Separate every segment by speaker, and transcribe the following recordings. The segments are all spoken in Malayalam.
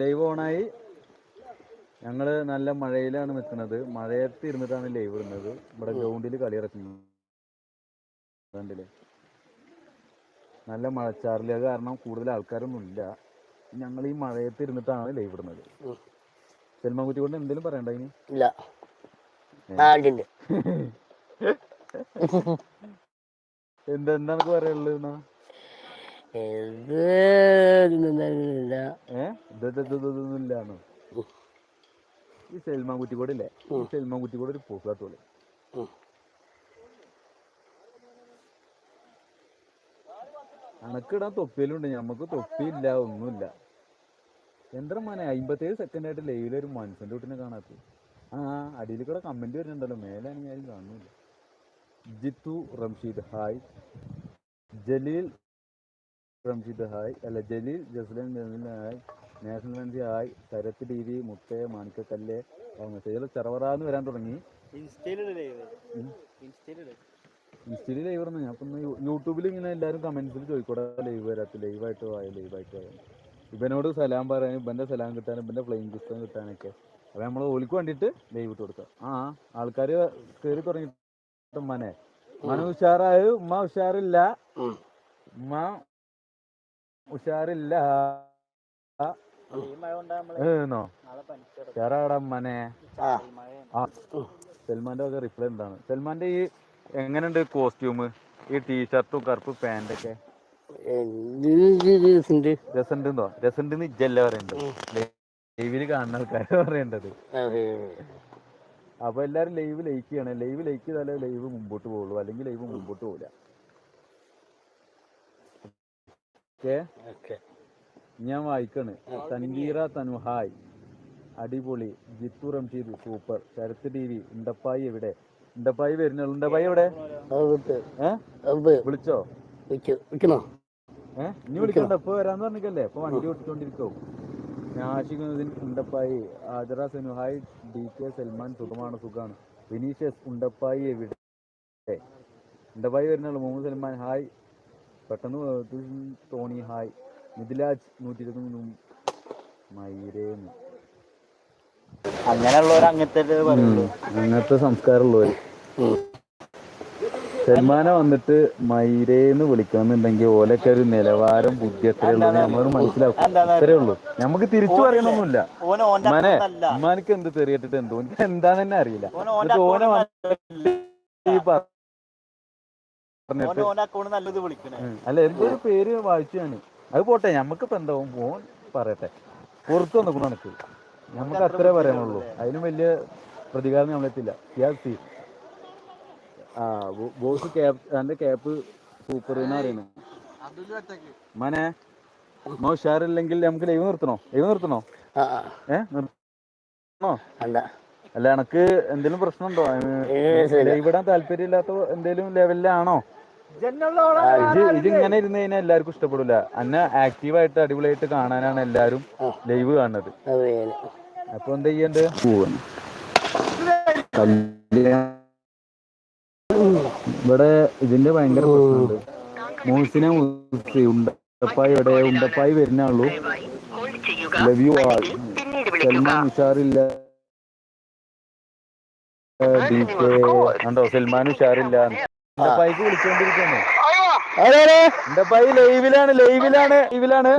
Speaker 1: ലൈവ് ഓണായി. ഞങ്ങൾ നല്ല മഴയിലാണ് നിൽക്കുന്നത്. മഴയത്ത് ഇരുന്നിട്ടാണ് ലൈവ് ഇടുന്നത്. ഇവിടെ ഗ്രൗണ്ടിൽ കളി ഇറക്കുന്നത് നല്ല മഴച്ചാറിൽ. കാരണം കൂടുതൽ ആൾക്കാരൊന്നും ഇല്ല. ഞങ്ങൾ ഈ മഴയത്ത് ഇരുന്നിട്ടാണ് ലൈവ് ഇടുന്നത്.
Speaker 2: ഉം.
Speaker 1: സെൽമാൻകുറ്റി കൊണ്ട് എന്തെങ്കിലും പറയണ്ട ഇനി?
Speaker 2: ഇല്ല. ആടുണ്ട്
Speaker 1: എന്താ എന്താണ് പറയാനുള്ളത് എന്നാ
Speaker 2: ഇത് ഇതൊന്നുമില്ല.
Speaker 1: ഏഹ് ഇതൊന്നും ഇല്ലാന്നോ
Speaker 2: ഉം.
Speaker 1: ഈ സെൽമാൻ കുറ്റിക്കോട് ഇല്ലേ ഈ. സെൽമാൻ കുറ്റിക്കോട് ഒരു പോക്കാത്തോളെ
Speaker 2: ഉം.
Speaker 1: അണക്കിടാൻ തൊപ്പിയിലുണ്ട് ഞമ്മക്ക് തൊപ്പിയില്ല ഒന്നുമില്ല എന്താ മോനെ അമ്പത്തേഴ് സെക്കൻഡ് ആയിട്ട് ലൈവിൽ ഒരു മനുഷ്യന്റെ കുട്ടിനെ കാണാത്ത ആ അടിയിൽ കൂടെ കമന്റ് വരുന്നുണ്ടല്ലോ മേലെ ആരും കാണുന്നില്ല ജിത്തു റംഷീദ് ഹായ് ജലീൽ റംഷീദ് ഹായ് അല്ല Jaleel Jaslan Jameel hi national fancy hi Sarath T V മുത്തേ മാണിക്കക്കല്ല് മെസ്സേജുകൾ ചെറവറാന്ന് വരാൻ തുടങ്ങി. ഇൻസ്റ്റയിൽ ലൈവ്. പറഞ്ഞു ഞാൻ ഇപ്പം യൂട്യൂബിൽ ഇങ്ങനെ എല്ലാവരും കമന്റ്സിൽ ചോദിക്കൂടെ ലൈവ് വരാത്ത ലൈവായിട്ട് പോയ ലൈവായിട്ട് പോയ ഇവനോട് സലാം പറയാനും ഇവന്റെ സലാം കിട്ടാനും ഇവന്റെ ഫ്ലെയിം പുസ്തകം കിട്ടാനൊക്കെ. അപ്പൊ നമ്മൾ ഓലിക്ക് വേണ്ടിയിട്ട് ലൈവ് ഇട്ട് കൊടുക്കാം. ആ ആൾക്കാർ കയറി തുടങ്ങി മനെ മന ഉഷാറായ? ഉമ്മ ഉഷാറില്ല. ഉമ്മ ഉഷാറില്ല. ഏന്നോ? ഉഷാറാടാ ഉമ്മനെ.
Speaker 2: ആ.
Speaker 1: ആ. സൽമാന്റെ ഒക്കെ റിപ്ലൈ എന്താണ്? സൽമാന്റെ ഈ എങ്ങനെയുണ്ട് കോസ്റ്റ്യൂം ഈ ടീഷർട്ടും കറുപ്പ് പാന്റൊക്കെ
Speaker 2: ഉണ്ട്
Speaker 1: രസമുണ്ടെന്നോ രസമുണ്ടെന്ന് ഇജ്ജല്ല പറയണ്ടത്. ലൈവിൽ കാണുന്ന ആൾക്കാര് പറയേണ്ടത്. അപ്പൊ എല്ലാരും ലൈവ് ലൈക്ക് ചെയ്യണം ലൈവ് ലൈക്ക് ചെയ്താലേ ലൈവ് മുമ്പോട്ട് പോവുള്ളൂ. അല്ലെങ്കിൽ ലൈവ് മുമ്പോട്ട് പോകില്ല ഓക്കെ. ഞാൻ വായിക്കാണ്. തൻവീറ തനുഹായ് അടിപൊളി. Jithu Ramsheed super. Sarath T V Undappayi എവിടെ? ഉണ്ടപ്പായി വരുന്നുള്ളൂ ഉണ്ടപ്പായി എവിടെ? വിളിച്ചോ? ഏഹ് ഇനി വിളിക്കണ്ട. ഇപ്പൊ വരാന്ന് പറഞ്ഞിക്കല്ലേ ഇപ്പൊ വണ്ടി ഓടിച്ചോണ്ടിരിക്കോ? ആഷിഖുദ്ദീൻ ഉണ്ടപ്പായി. ആജറ സെനുഹായ് ഡി കെ സൽമാൻ സുഖമാണ്? സുഖമാണ് വിനീഷ്യസ് ഉണ്ടപ്പായി എവിടെ? ഉണ്ടപ്പായി വരുന്നുള്ളൂ മുഹമ്മദ് സൽമാൻ ഹായ്. പെട്ടെന്ന് തോണി ഹായ്. മിഥിലാജ് നൂറ്റി ഇരുപത്തി മൈരേന്ന്
Speaker 3: അങ്ങനെയുള്ളവർ അങ്ങനത്തെ
Speaker 1: സംസ്കാരമുള്ളവര്. സൽമാനെ വന്നിട്ട് മൈരേന്ന് വിളിക്കണമെന്നുണ്ടെങ്കിൽ ഓലൊക്കെ ഒരു നിലവാരം ബുദ്ധി എത്രയുള്ളൂ നമ്മളോട് മനസ്സിലാക്കും. അത്രേ ഉള്ളൂ. നമുക്ക് തിരിച്ചു പറയണമൊന്നുമില്ല
Speaker 3: മനെ ഓന്റെ
Speaker 1: ഉമ്മാനെ
Speaker 3: അക്കൗണ്ടല്ല
Speaker 1: എന്ത് തെറിയിട്ടിട്ട് എന്തോ? എനിക്ക് എന്താന്ന് തന്നെ അറിയില്ല. ഓനെ ഈ അല്ല എന്തോ ഒരു പേര് വായിച്ചു ഞാൻ അത് പോട്ടെ ഞമ്മക്കിപ്പോ എന്താവും ഫോൺ പറയട്ടെ. പുറത്തു വന്നു കണക്ക്. നമുക്ക് അത്രേ പറയാനുള്ളൂ. അതിനും വലിയ പ്രതികാരം നമ്മളെത്തില്ല യാസ്. ആ ബോസ് ക്യാപ് എന്റെ ക്യാപ്പ് സൂപ്പർ എന്ന് പറയുന്നത് മനെ ഉമ്മ ഉഷാറില്ലെങ്കിൽ നമുക്ക് ലൈവ് നിർത്തണോ? ലൈവ് നിർത്തണോ?
Speaker 2: ആ ആ.
Speaker 1: ഏ നിർത്തണോ?
Speaker 2: അല്ല.
Speaker 1: അല്ല എനക്ക് എന്തെങ്കിലും പ്രശ്നമുണ്ടോ? ഇടാൻ താല്പര്യമില്ലാത്ത എന്തെങ്കിലും ലെവലിലാണോ? ഇത് ഇതിങ്ങനെ ഇങ്ങനെ ഇരുന്ന് കഴിഞ്ഞാൽ എല്ലാവർക്കും ഇഷ്ടപ്പെടില്ല അന്നെ ആക്റ്റീവായിട്ട് അടിപൊളിയായിട്ട് കാണാനാണ് എല്ലാരും ലൈവ് കാണുന്നത്.
Speaker 2: അത്
Speaker 1: അപ്പൊ എന്താ ചെയ്യണ്ട്? ഇവിടെ ഇതിന്റെ ഭയങ്കര പ്രശ്നമുണ്ട്. മൂസിനെ മൂസി ഉണ്ടപ്പായി ഇവിടെ ഉണ്ടപ്പായി വരുന്നുള്ളൂ ലവ് യു ആൾ സൽമാൻ ഉഷാറില്ല. ഡി കെ സൽമാൻ ഉഷാറില്ല പൈക്ക് വിളിച്ചോണ്ടിരിക്കുന്നു പൈ ലൈവിലാണ് ലൈവിലാണ് ലൈവിലാണ്.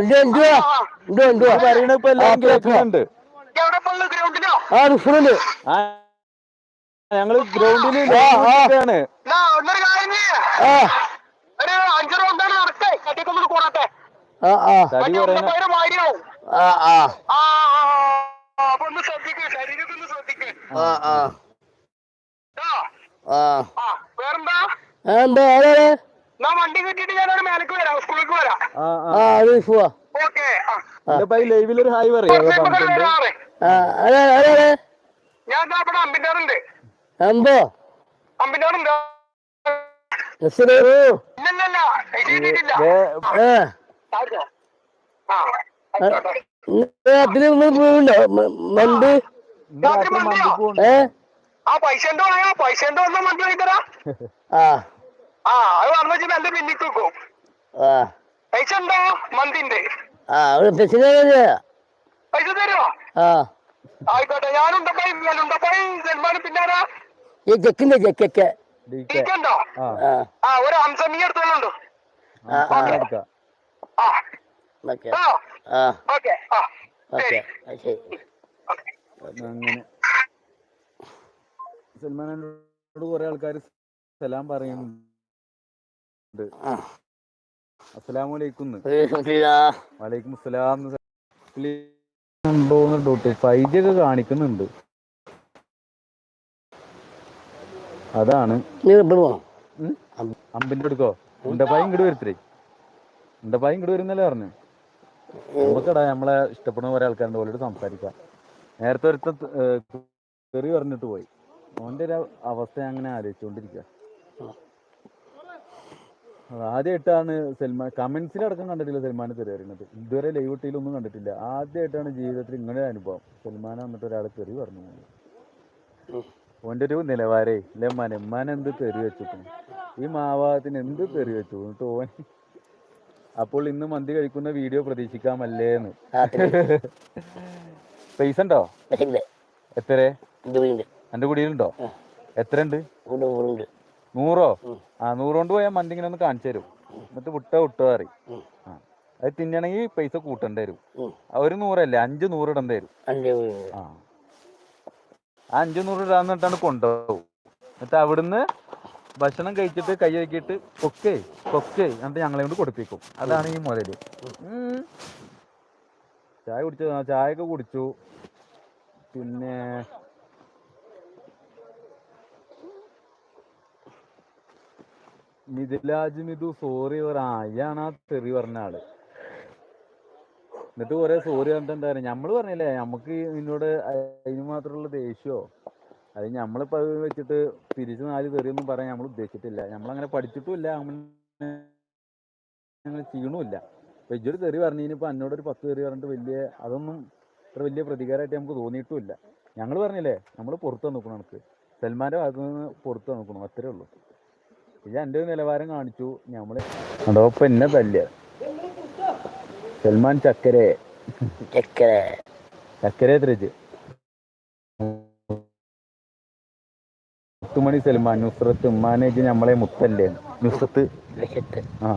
Speaker 1: പറയണ ഇപ്പൊ എല്ലാം കേൾക്കുന്നുണ്ട്
Speaker 2: ആ
Speaker 1: ഞങ്ങൾ ഗ്രൗണ്ടിൽ
Speaker 2: ആ, തടി
Speaker 1: ആണ്
Speaker 2: ആ ആ. ആ ആ. ആ ആ. ആ.
Speaker 4: വേറെന്താ?
Speaker 2: എന്താ ആരാ
Speaker 4: ഞാൻ വണ്ടി കിട്ടിയിട്ട് ഞാനവിടെ മേലേക്ക് വരാം സ്കൂളിലേക്ക് വരാം.
Speaker 1: ആ
Speaker 2: അത് പോവാ
Speaker 4: ഓക്കെ
Speaker 1: ഹായ് പറയാ
Speaker 4: ഞാൻ ഇവിടെ
Speaker 2: എന്തോ ഏ?
Speaker 4: ആ ആ പൈസ എന്തോ ആയാ പൈസ എന്തോ ഒന്നും മനസ്സിലാക്കി തരാ.
Speaker 2: ആ.
Speaker 4: ആ അത് പറഞ്ഞു വെച്ചാൽ എന്റെ പിന്നിക്ക് വെക്കും
Speaker 2: ആ.
Speaker 4: പൈസ ഉണ്ടോ? മന്തിന്റെ
Speaker 2: ആ
Speaker 4: പൈസ തരുമോ?
Speaker 2: ആ.
Speaker 4: ആയിക്കോട്ടെ ഞാനുണ്ടപ്പായി ഉണ്ടപ്പായി സൽമാനും പിന്നാരാ
Speaker 2: ഈ ചെക്കിന്റെ ചെക്കൊക്കെ
Speaker 4: ഇരിക്കണ്ടോ
Speaker 1: ആ.
Speaker 2: ആ.
Speaker 4: ആ ഒരു ഹംസമീ എടുത്തോളുണ്ടോ
Speaker 1: ആ,
Speaker 4: ആ.
Speaker 2: ഓക്കെ.
Speaker 4: ആ.
Speaker 2: ആ.
Speaker 4: ഓക്കെ. ആ.
Speaker 2: ഓക്കെ. ശരി.
Speaker 1: അങ്ങനെ സൽമാനോട് കുറെ ആൾക്കാർ സലാം പറയുന്നുണ്ട്. അസ്സലാമലൈക്കും വലൈക്കും അസ്സലാം ഉണ്ടോന്ന് ഡൗട്ട് ഫൈവ് ജി ഒക്കെ കാണിക്കുന്നുണ്ട്. അതാണ്. അമ്പിന്റെ എടുക്കോ ഉണ്ടപ്പായി ഇങ്ങോട്ട് വരുത്തേ ഉണ്ടപ്പായി ഇങ്ങോട്ട് വരുന്നല്ലേ പറഞ്ഞു? നമുക്കടാ നമ്മളെ ഇഷ്ടപ്പെടുന്ന കുറെ ആൾക്കാരുടെ പോലെ സംസാരിക്കാം. നേരത്തെ ഒരുത്ത തെറി പറഞ്ഞിട്ട് പോയി. ഓന്റെ ഒരു അവസ്ഥ അങ്ങനെ ആലോചിച്ചുകൊണ്ടിരിക്കുക ആദ്യമായിട്ടാണ് സൽമാൻ കമന്റ്സിലടക്കം കണ്ടിട്ടില്ല സൽമാൻ തെറി അറിയുന്നത് ഇതുവരെ ലൈവ് ഇട്ടിയിലൊന്നും കണ്ടിട്ടില്ല. ആദ്യമായിട്ടാണ് ജീവിതത്തിൽ ഇങ്ങനെ അനുഭവം. സൽമാൻ വന്നിട്ട് ഒരാൾ തെറി പറഞ്ഞു. ഓന്റെ ഒരു നിലവാരേ ഇല്ല മനമ്മാൻ എന്ത് തെറി വെച്ചു? ഈ മാവാത്തിന് എന്ത് തെറി വെച്ചു? എന്നിട്ട് ഓൻ അപ്പോൾ ഇന്ന് മന്തി കഴിക്കുന്ന വീഡിയോ പ്രതീക്ഷിക്കാമല്ലേന്ന് പൈസ ഉണ്ടോ? എത്രേ എന്റെ കുടിയിലുണ്ടോ? എത്ര ഉണ്ട്
Speaker 2: ഇവിടെ ഊറുണ്ട്
Speaker 1: നൂറോ? ആ നൂറുകൊണ്ട് പോയാൽ മന്തി ഇങ്ങനെ ഒന്ന് കാണിച്ചു തരും. എന്നിട്ട് വിട്ട വിട്ടോ ആ. അത് തിന്നണമെങ്കിൽ പൈസ കൂട്ടേണ്ടി വരും. ഒരു നൂറല്ലേ? അഞ്ച് നൂറ് ഇടേണ്ടി വരും. ആ. അഞ്ചു നൂറ് ഇടാന്നിട്ടാണ് കൊണ്ടുപോകും എന്നിട്ട് അവിടുന്ന് ഭക്ഷണം കഴിച്ചിട്ട് കൈ വയ്ക്കിട്ട് കൊക്കേ കൊക്കേ എന്നിട്ട് ഞങ്ങളെ കൊണ്ട് കൊടുപ്പിക്കും. അതാണ് ഈ മുതൽ ചായ കുടിച്ചു? ചായ ഒക്കെ കുടിച്ചു. പിന്നെ മിഥിലാജ് മിഥു സോറി പറ. ആ ആ തെറി പറഞ്ഞ ആൾ. എന്നിട്ട് കുറെ സോറി പറഞ്ഞിട്ട് എന്താ നമ്മൾ പറഞ്ഞില്ലേ നമുക്ക് നിന്നോട് അതിന് മാത്രമുള്ള ദേഷ്യമോ അത് നമ്മളിപ്പോ അത് വെച്ചിട്ട് തിരിച്ച് നാല് തെറിയൊന്നും പറയാൻ നമ്മൾ ഉദ്ദേശിച്ചിട്ടില്ല. നമ്മളങ്ങനെ പഠിച്ചിട്ടുമില്ല. അങ്ങനെ ചെയ്യണമില്ല. അപ്പൊ ഇജ്ജൊരു തെറി പറഞ്ഞതിനിപ്പോ എന്നോട് ഒരു പത്ത് തെറി പറഞ്ഞിട്ട് വലിയ അതൊന്നും ഇത്ര വലിയ പ്രതികാരമായിട്ട് നമുക്ക് തോന്നിയിട്ടുമില്ല. ഞങ്ങൾ പറഞ്ഞില്ലേ നമ്മൾ പുറത്ത് നിൽക്കണം നമുക്ക് സൽമാന്റെ ഭാഗത്ത് നിന്ന് പുറത്ത് നിൽക്കണം അത്രേ ഉള്ളൂ. ഇത് എന്റെ ഒരു നിലവാരം കാണിച്ചു. ഞമ്മൾ അതോ ഇപ്പൊ എന്നെ തല്ലിയ സൽമാൻ ചക്കരെ.
Speaker 2: ചക്കര.
Speaker 1: ചക്കര മുത്തുമണി സൽമാൻ നുസ്രത്ത്. ഉമ്മാനേജ് നമ്മളെ മുത്തല്ലേ? നുസ്രത്ത്. ആ.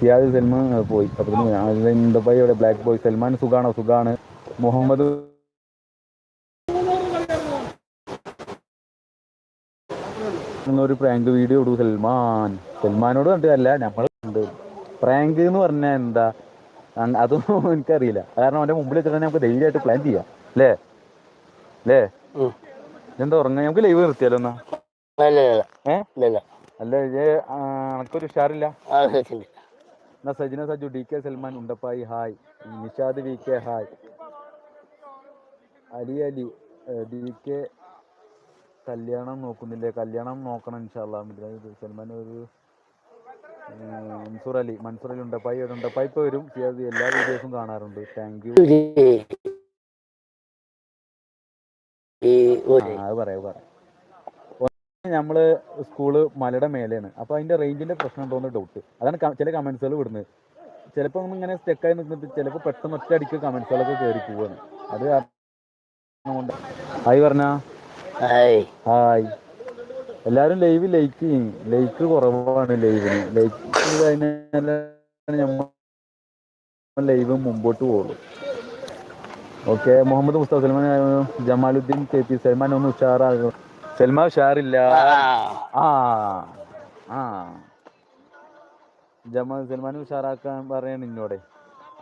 Speaker 1: സിയാദ് സൽമാൻ പോയി. അപ്പൊ എന്താ ഇവിടെ? ബ്ലാക്ക് ബോയ് സൽമാൻ സുഖാണോ? സുഖാണ്. മുഹമ്മദ് ഒരു പ്രാങ്ക് വീഡിയോ ഇടൂ. സൽമാൻ. സൽമാനോട് കണ്ടതല്ല നമ്മൾ കണ്ട്. പ്രാങ്ക് എന്ന് പറഞ്ഞാൽ എന്താ? അതൊന്നും എനിക്കറിയില്ല. കാരണം അവന്റെ മുമ്പിൽ വെച്ചിട്ട് നമുക്ക് ധൈര്യമായിട്ട് പ്ലാൻ ചെയ്യാം. അല്ലേ? അല്ലേ? എന്താ ഉറങ്ങാ? നമുക്ക് ലൈവ് നിർത്തിയാലോ എന്നാ?
Speaker 2: അല്ല
Speaker 1: എനക്കൊരു ഉഷാറില്ല? എന്നാ Sajina Saju D K Salman ഉണ്ടപ്പായി hi Nishad V K hi Ali Ali D K കല്യാണം നോക്കുന്നില്ലേ? കല്യാണം നോക്കണം ഇൻഷാല്ല സൽമാൻ ഒരു മൻസൂർ അലി മൻസൂർ അലി ഉണ്ടപ്പായി പൈ ഉണ്ടപ്പായി പൈപ്പ് വരും. എല്ലാ വീഡിയോസും കാണാറുണ്ട്. താങ്ക് യു അത് പറയാം പറയാം. നമ്മൾ സ്കൂൾ മലയുടെ മേലെയാണ്. അപ്പൊ അതിന്റെ റേഞ്ചിന്റെ പ്രശ്നം ഉണ്ടോന്ന് ഡൗട്ട് അതാണ് ചില കമന്റ്സുകൾ വിടുന്നത് ചിലപ്പോ ഇങ്ങനെ സ്റ്റെക്കായി നിന്നിട്ട് ചിലപ്പോ പെട്ടെന്ന് ഒറ്റ അടിക്ക് കമന്റ്സുകളൊക്കെ കയറി പോവാണ്. അത് കൊണ്ട് ഹായ് പറഞ്ഞ?
Speaker 2: ഹായ്
Speaker 1: എല്ലാരും ലൈവ് ലൈക്ക് ചെയ്യും ലൈക്ക് കുറവാണ് ലൈവിന് ലൈക്ക് കഴിഞ്ഞാൽ ലൈവ് മുമ്പോട്ട് പോകുള്ളൂ okay Muhammad Musthafa Salman Jamaluddin K P Salman ഒന്ന് ഉഷാറാകും. സൽമാൻ ഉഷാറില്ല. ആ. ആ. ജമാൽ സൽമാൻ ഉഷാറാക്കാൻ പറയാണ് ഇന്നോടെ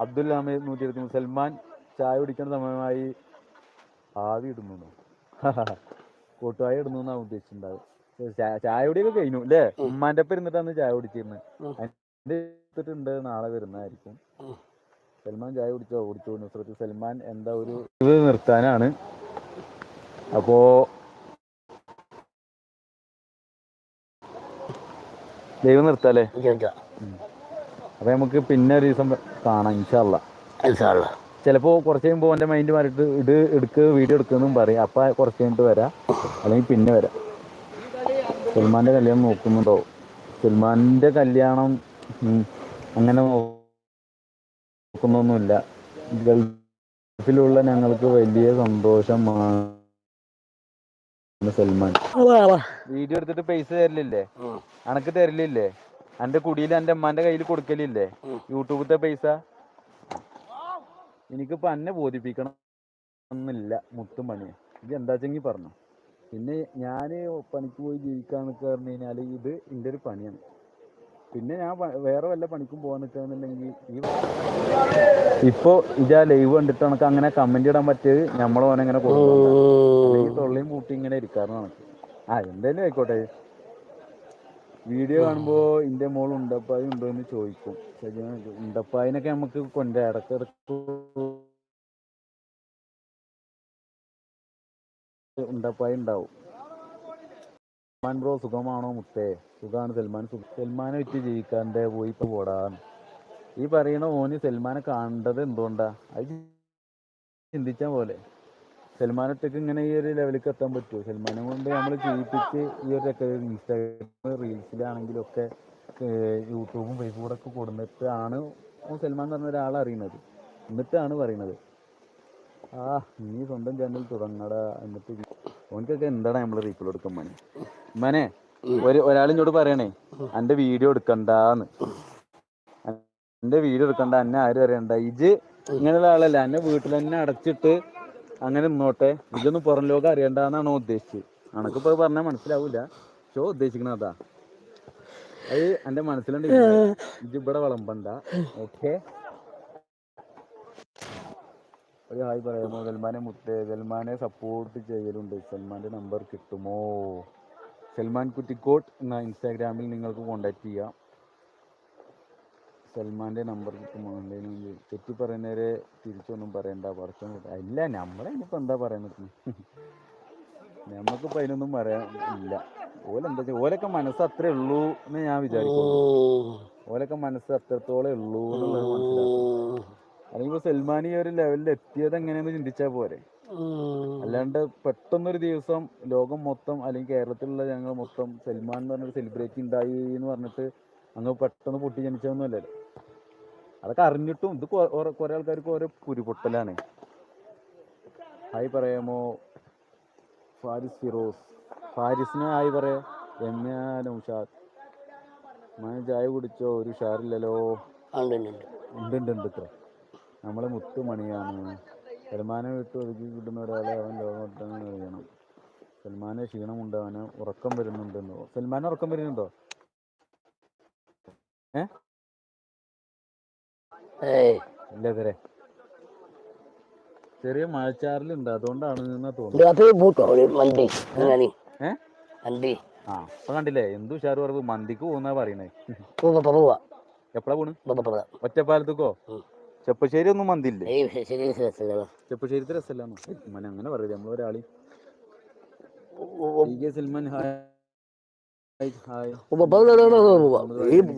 Speaker 1: അബ്ദുൽ ഹമീദ് നൂറ്റി ഇരുപത്തി സൽമാൻ ചായ കുടിക്കുന്ന സമയമായി ആവി ഇടുന്നു കൂട്ടുവായ ഇടുന്നു എന്നാണ് ഉദ്ദേശിച്ചിട്ടുണ്ടാവും ചായ കുടിയൊക്കെ കഴിഞ്ഞു അല്ലേ ഉമ്മാന്റെ ഒപ്പം ഇരുന്നിട്ടാണ് ചായ കുടിച്ചിരുന്നത്. അതിന്റെ എടുത്തിട്ടുണ്ട് നാളെ വരുന്നതായിരിക്കും. സൽമാൻ ചായ കുടിച്ചോ? കുടിച്ചു. നുസ്രത്ത് സൽമാൻ എന്താ ഒരു ഇത് നിർത്താനാണ്. അപ്പോ ദൈവം നിർത്താല്ലേ? അപ്പൊ നമുക്ക് പിന്നെ ഒരു ദിവസം കാണാം ഇൻഷാല്ല
Speaker 2: ഇൻഷാല്ലാ
Speaker 1: ചിലപ്പോ കുറച്ച് കഴിയുമ്പോൾ എന്റെ മൈൻഡ് മാറിയിട്ട് ഇത് എടുക്ക് വീഡിയോ എടുക്കുന്നും പറയും. അപ്പൊ കുറച്ച് കഴിഞ്ഞിട്ട് വരാം. അല്ലെങ്കിൽ പിന്നെ വരാം. സൽമാന്റെ കല്യാണം നോക്കുന്നുണ്ടോ? സൽമാന്റെ കല്യാണം അങ്ങനെ നോക്കുന്നൊന്നുമില്ല. ഗൾഫിലുള്ള ഞങ്ങൾക്ക് വലിയ സന്തോഷമാണ് സൽമാൻ. വീഡിയോ എടുത്തിട്ട് പൈസ തരലില്ലേ. അനക്ക് തരലില്ലേ എന്റെ കുടിയിൽ എന്റെ അമ്മാന്റെ കയ്യിൽ കൊടുക്കലില്ലേ?
Speaker 2: യൂട്യൂബിലത്തെ
Speaker 1: യൂട്യൂബത്തെ പൈസ? എനിക്കിപ്പോ എന്നെ ബോധിപ്പിക്കണം എന്നില്ല മുത്തും പണി ഇത് എന്താച്ചെങ്കി പറഞ്ഞു. പിന്നെ ഞാൻ പണിക്ക് പോയി ജീവിക്കാൻ നിൽക്കുക പറഞ്ഞു കഴിഞ്ഞാൽ ഇത് എന്റെ ഒരു പണിയാണ്. പിന്നെ ഞാൻ വേറെ വല്ല പണിക്കും പോകാൻ നിൽക്കുകയെന്നുണ്ടെങ്കിൽ ഈ ഇപ്പൊ ഇതാ ലൈവ് കണ്ടിട്ട് നമുക്ക് അങ്ങനെ കമന്റ് ഇടാൻ പറ്റിയത് നമ്മളെ ഇങ്ങനെ അങ്ങനെ കൊടുക്കും തൊള്ളിയും പൂട്ടി ഇങ്ങനെ ഇരിക്കാറ് നമുക്ക് ആ എന്തായാലും ആയിക്കോട്ടെ. വീഡിയോ കാണുമ്പോ ഇന്റെ മോൾ ഉണ്ടപ്പായി ഉണ്ടോ എന്ന് ചോദിക്കും. ഉണ്ടപ്പായിനൊക്കെ നമുക്ക് കൊണ്ട ഇടക്കിടക്ക് ഉണ്ടപ്പായി ഉണ്ടാവും. സൽമാൻ ബ്രോ സുഖമാണോ മുത്തേ? സുഖാണ് സൽമാൻ സൽമാനെ വെച്ച് ജീവിക്കാന്റെ പോയി ഇപ്പൊ പോടാന്ന് ഈ പറയണ ഓന് സൽമാനെ കാണേണ്ടത് എന്തുകൊണ്ടാ? അത് ചിന്തിച്ച പോലെ. സൽമാനൊറ്റക്ക് ഇങ്ങനെ ഈ ഒരു ലെവലിലേക്ക് എത്താൻ പറ്റുമോ സൽമാനെ കൊണ്ട് നമ്മൾ ചെയ്യിപ്പിച്ച് ഈ ഒരു ഒക്കെ ഇൻസ്റ്റാഗ്രാം റീൽസിലാണെങ്കിലും ഒക്കെ യൂട്യൂബും ഫേസ്ബുക്കും ഒക്കെ കൊടുത്തിട്ട് ആണ് സൽമാൻ എന്ന് പറഞ്ഞ ഒരാൾ അറിയുന്നത്. എന്നിട്ടാണ് പറയുന്നത്. ആ നീ സ്വന്തം ചാനൽ തുടങ്ങടാ. എന്നിട്ട് ഓനക്കൊക്കെ എന്താണ് നമ്മൾ റീപ്പിൾ എടുക്കാൻ മനെ മനെ ഒരു ഒരാളിനോട് പറയണേ എന്റെ വീഡിയോ എടുക്കണ്ടാന്ന്. എന്റെ വീഡിയോ എടുക്കണ്ട എന്നെ ആരും അറിയണ്ട. ഇജ് ഇങ്ങനെയുള്ള ആളല്ല. എന്നെ വീട്ടിൽ തന്നെ അടച്ചിട്ട് അങ്ങനെ നിന്നോട്ടെ. ഇതൊന്നും പുറം ലോകം അറിയണ്ടെന്നാണ് ഉദ്ദേശിച്ചത്. അണക്കിപ്പോ പറഞ്ഞാൽ മനസ്സിലാവൂല. ഷോ ഉദ്ദേശിക്കണ അതാ. അത് എന്റെ മനസ്സിലുണ്ട് ഇത് ഇവിടെ വിളമ്പണ്ട. ഓക്കെ? ഒരു ഹായ് പറയാമോ? സൽമാനെ മുട്ടേ സൽമാനെ സപ്പോർട്ട് ചെയ്യലുണ്ട്. സൽമാന്റെ നമ്പർ കിട്ടുമോ? സൽമാൻ കുറ്റിക്കോട്ട് എന്ന ഇൻസ്റ്റാഗ്രാമിൽ നിങ്ങൾക്ക് കോണ്ടാക്ട് ചെയ്യാം. സൽമാന്റെ നമ്പർ കിട്ടുമോ എന്തെങ്കിലും തെറ്റി പറയുന്നവരെ തിരിച്ചൊന്നും പറയണ്ട. പറച്ചും ഇല്ല ഇനിയിപ്പോ എന്താ പറയാൻ പറയുന്നത് നമുക്കിപ്പോ അതിനൊന്നും പറയാൻ ഇല്ല. ഓലെന്താ ഓലൊക്കെ മനസ്സ് അത്രേ ഉള്ളൂ എന്ന് ഞാൻ വിചാരിക്കുന്നു. ഓലൊക്കെ മനസ്സ് അത്രത്തോളം ഉള്ളൂ എന്നുള്ളത് മനസ്സിലാക്കും അല്ലെങ്കിൽ സൽമാൻ ഈ ഒരു ലെവലിൽ എത്തിയത് എങ്ങനെയെന്ന് ചിന്തിച്ചാ പോരെ. അല്ലാണ്ട് പെട്ടെന്നൊരു ദിവസം ലോകം മൊത്തം അല്ലെങ്കിൽ കേരളത്തിലുള്ള ഞങ്ങൾ മൊത്തം സൽമാൻ എന്ന് പറഞ്ഞൊരു സെലിബ്രിറ്റി ഉണ്ടായി എന്ന് പറഞ്ഞിട്ട് അങ്ങ് പെട്ടെന്ന് പൊട്ടി ജനിച്ചതൊന്നുമല്ലല്ലോ അതൊക്കെ അറിഞ്ഞിട്ടും ഇത് കുറേ ആൾക്കാർക്ക് ഓരോ പുരിപൊട്ടലാണ്. ആയി പറയാമോ? ഫാരിസ് ഫിറോസ്. ഫാരിസിനെ ആയി പറയാ. രമ്യ നൗഷാദ് മാൻ ചായ കുടിച്ചോ? ഒരു ഉഷാറില്ലല്ലോ. ഉണ്ട് ഉണ്ട് ഉണ്ട്. ഇത്ര. നമ്മളെ മുത്തുമണിയാണ്. സൽമാനെ വിട്ട് ഒതുക്കി കിട്ടുന്ന ഒരാളെ അവൻ ലോകം അറിയണം. സൽമാനെ ക്ഷീണമുണ്ട്. അവന് ഉറക്കം വരുന്നുണ്ടെന്നോ. സൽമാൻ ഉറക്കം വരുന്നുണ്ടോ?
Speaker 2: ഏയ്
Speaker 1: ഇല്ല ഇതരെ ചെറിയ മഴച്ചാറിലുണ്ട് അതുകൊണ്ടാണ് ആ കണ്ടില്ലേ എന്തു ഉഷാറ് പറവ് മന്തിക്ക് പോകുന്നാ പറയണേ എപ്പോഴാ പോണ് ഒറ്റപ്പാലത്തേക്കോ. ചെപ്പശ്ശേരി ഒന്നും മന്തില്ലേ
Speaker 2: ഏയ് ശരി ശരി ശരി
Speaker 1: ചെപ്പശ്ശേരിത്തെ രസമല്ലാന്നോ മന അങ്ങനെ പറയുന്നത് നമ്മളൊരാളി T K Salman hi hi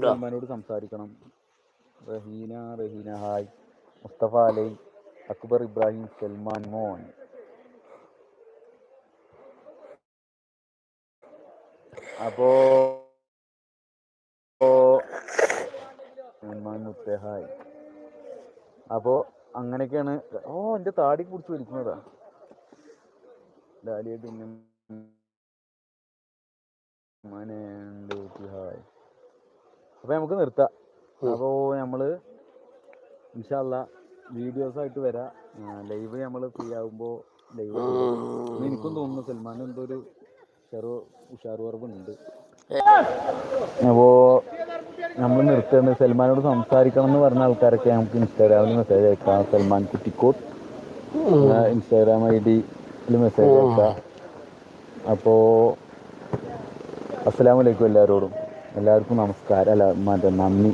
Speaker 1: സൽമാനോട് സംസാരിക്കണം റഹീന റഹീന ഹായ് മുസ്തഫ അലൈ അക്ബർ ഇബ്രാഹിം സൽമാൻ മോൻ. അപ്പോ മുത്തേ ഹായ് അപ്പോ അങ്ങനെയൊക്കെയാണ്. ഓ എന്റെ താടി കുടിച്ച് വലിക്കുന്നതാ. ഡാലിയ പിന്നെ അപ്പൊ നമുക്ക് നിർത്താം. അപ്പോ നമ്മൾ ഇൻഷാല്ല വീഡിയോസ് ആയിട്ട് വരാം ലൈവ് നമ്മൾ ഫ്രീ ആകുമ്പോ ലൈവ് എനിക്കും തോന്നുന്നു സൽമാൻ എന്തോ ഒരു ചെറു ഉഷാർ കുറവുണ്ട് അപ്പോ നമ്മൾ നിർത്തുന്നത് സൽമാനോട് സംസാരിക്കണം എന്ന് പറഞ്ഞ ആൾക്കാരൊക്കെ നമുക്ക് ഇൻസ്റ്റാഗ്രാമിൽ മെസ്സേജ് അയക്കാം. സൽമാൻ കുറ്റിക്കോട്ട് ഇൻസ്റ്റാഗ്രാം ഐ ഡിയിൽ മെസ്സേജ് അയക്കാം. അപ്പോ അസ്സലാമു അലൈക്കും എല്ലാവരോടും എല്ലാവർക്കും നമസ്കാരം. അല്ല മറ്റേ നന്ദി.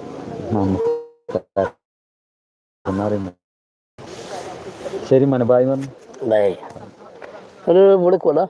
Speaker 1: ശരി പറഞ്ഞു
Speaker 2: ബൈ ഒരു കൂടാ